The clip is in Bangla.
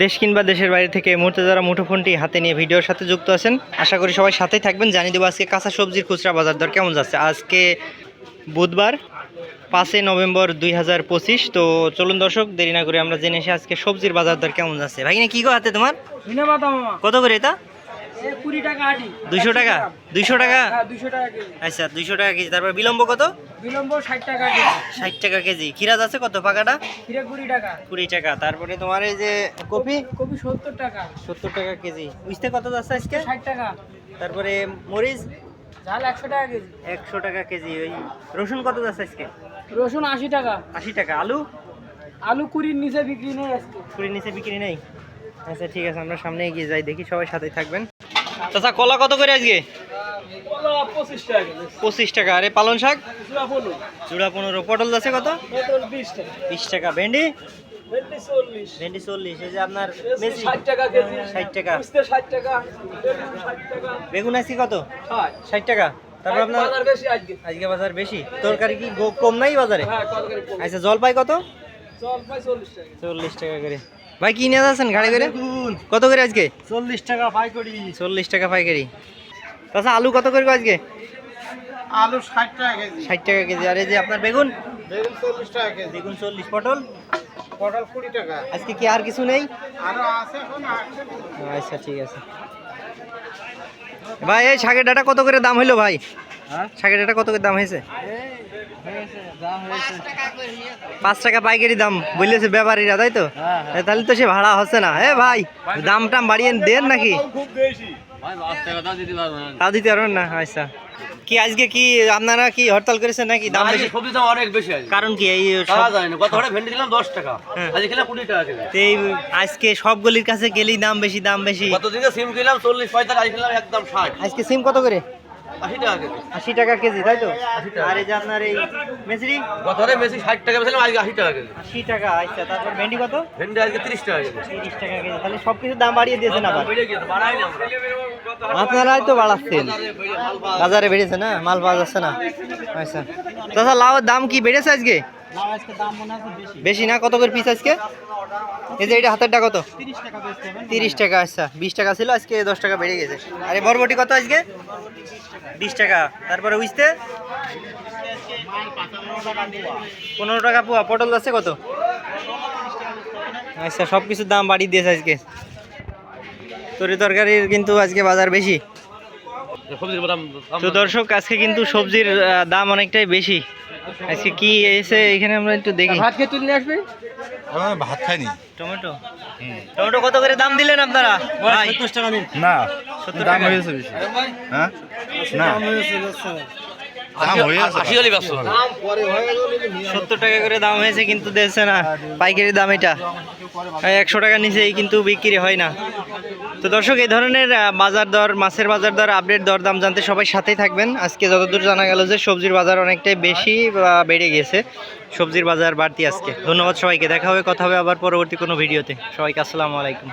দেশ কিংবা দেশের বাইরে থেকে এই মুহূর্তে যারা মুঠোফোনটি হাতে নিয়ে ভিডিওর সাথে যুক্ত আছেন আশা করি সবাই সাথেই থাকবেন। জানিয়ে দেবো আজকে কাঁচা সবজির খুচরা বাজার দর কেমন যাচ্ছে। আজকে বুধবার পাঁচই নভেম্বর দুই হাজার পঁচিশ। তো চলুন দর্শক দেরি না করে আমরা জেনে এসে আজকে সবজির বাজার দর কেমন যাচ্ছে। ভাই কি গো হাতে তোমার? কত করে এটা? দুইশো টাকা? দুইশো টাকা? হ্যাঁ দুশো টাকা আচ্ছা দুইশো টাকা কেজি। তারপর বিলম্ব কত? বিলম্ব ষাট টাকা ষাট টাকা কেজি। খিরাজ আছে কত পাকাটা? কুড়ি টাকা। কুড়ি টাকা। তারপরে তোমার এই যে কপি? কপি সত্তর টাকা। সত্তর টাকা কেজি। উইস্তে কত যাচ্ছে আজকে? ষাট টাকা। তারপরে মরিচ? ঝাল একশো টাকা কেজি। একশো টাকা কেজি। ওই রসুন কত যাচ্ছে আজকে? রসুন আশি টাকা। আশি টাকা। আলু? আলু কুড়ির নিচে বিক্রি নেই আজকে। কুড়ির নিচে বিক্রি নেই? আচ্ছা ঠিক আছে আমরা সামনে এগিয়ে যাই। দেখি সবাই সাথেই থাকবেন। চাচা কলা কত করে আজকে? পঁচিশ টাকা আরে পালন শাক? চূড়া পনেরো। পটল আছে কত? বিশ টাকা। ভেন্ডি? ভেন্ডি চল্লিশ। ভেন্ডি এই যে আপনার ষাট টাকা ষাট বেগুন কত? ষাট। টাকা। তারপর আপনার আজকে। বাজার বেশি। তরকারি কি কম নাই বাজারে? হ্যাঁ আচ্ছা জলপাই কত? চল্লিশ টাকা করে। ভাই কি নিয়ে যাচ্ছেন গাড়ি করে? কত করে আজকে? চল্লিশ টাকা ভাই করি চল্লিশ টাকা পাইকারি। তাছাড়া আলু কত করে আজকে? আলু ষাট টাকা কেজি। ষাট টাকা কেজি। আর এই যে আপনার বেগুন? বেগুন চল্লিশ টাকা কেজি। বেগুন চল্লিশ পটল? পটল কুড়ি টাকা। আজকে কি আর কিছু নেই? আরও আছে এখন আচ্ছা ঠিক আছে। ভাই এই শাকের ডাটা কত করে দাম হইল ভাই? হ্যাঁ? শাকের ডাটা কত করে দাম হয়েছে? পাঁচ টাকা পাইকারি দাম বললেছে ব্যাপারীরা তাই তো? হ্যাঁ, তাহলে তো সে ভাড়া হচ্ছে না। এ ভাই দাম টাম বাড়িয়ে দেন নাকি? খুব বেশি ভাই পাঁচ টাকা দাম দিতে পারবেন না? আচ্ছা। কি আজকে কি আপনারা কি হরতাল করেছেন নাকি? দাম বেশি? সবজি দাম অনেক বেশি আছে কারণ কি এই খাওয়া সব- যায় না। গত ভেন্ডি দিলাম দশ টাকা। হ্যাঁ। আজকে খেলাম কুড়ি টাকা এই আজকে সবগুলির কাছে গেলেই দাম বেশি দাম বেশি। গত দিনে সিম কিনলাম চল্লিশ পঁয়তাল্লিশ আজকে খেলাম একদম ষাট। আজকে সিম কত করে? আশি টাকা কেজি। আশি টাকা কেজি তাই তো? টাকা। আর এই যে আপনার এই মেসরি? ষাট টাকা বেছিলাম আজকে আশি টাকা কেজি। আশি টাকা আচ্ছা তারপর ভেন্ডি কত? ভেন্ডি আজকে তিরিশ টাকা কেজি। তিরিশ টাকা কেজি তাহলে সব কিছু দাম বাড়িয়ে দিয়েছেন আবার। আপনারাই তো বাড়াচ্ছেন। বাজারে বেড়েছে না? মাল পাওয়া যাচ্ছে না? আচ্ছা। তাছাড়া লাউয়ের দাম কি বেড়েছে আজকে? আজকে দাম আছে বেশি। বেশি না? কত করে পিস আজকে? এই যে এটা কত? তিরিশ টাকা হবে তিরিশ টাকা আচ্ছা। বিশ টাকা ছিল আজকে দশ টাকা বেড়ে গেছে। আরে বরবটি কত আজকে? বিশ টাকা। তারপরে উইস্তে? পনেরো টাকা পোয়া। পটল আছে কত? আচ্ছা সব কিছুর দাম বাড়িয়ে দিয়েছে আজকে। তরি তরকারির কিন্তু আজকে বাজার বেশি। তো দর্শক আজকে কিন্তু সবজির দাম অনেকটাই বেশি। আজকে কি এসে এখানে আমরা একটু দেখি। ভাত খেয়ে তুলে আসবে? ভাত খাইনি। টমেটো? টমেটো কত করে? দাম দিলেন আপনারা? ভাই। টাকা নিন না সত্তর দাম টাকা হয়েছে বেশি। হ্যাঁ? না। সত্তর টাকা করে দাম হয়েছে কিন্তু দিচ্ছে না। পাইকারি দাম এটা। একশো টাকার নিচেই কিন্তু বিক্রি হয় না। তো দর্শক, এই ধরনের বাজার দর, মাছের বাজার দর আপডেট দর দাম জানতে সবাই সাথেই থাকবেন। আজকে যতদূর জানা গেল যে সবজির বাজার অনেকটাই বেশি বেড়ে গেছে সবজির বাজার বাড়তি আজকে। ধন্যবাদ সবাইকে। দেখা হবে, কথা হবে আবার পরবর্তী কোনো ভিডিওতে। সবাইকে আসসালামু আলাইকুম।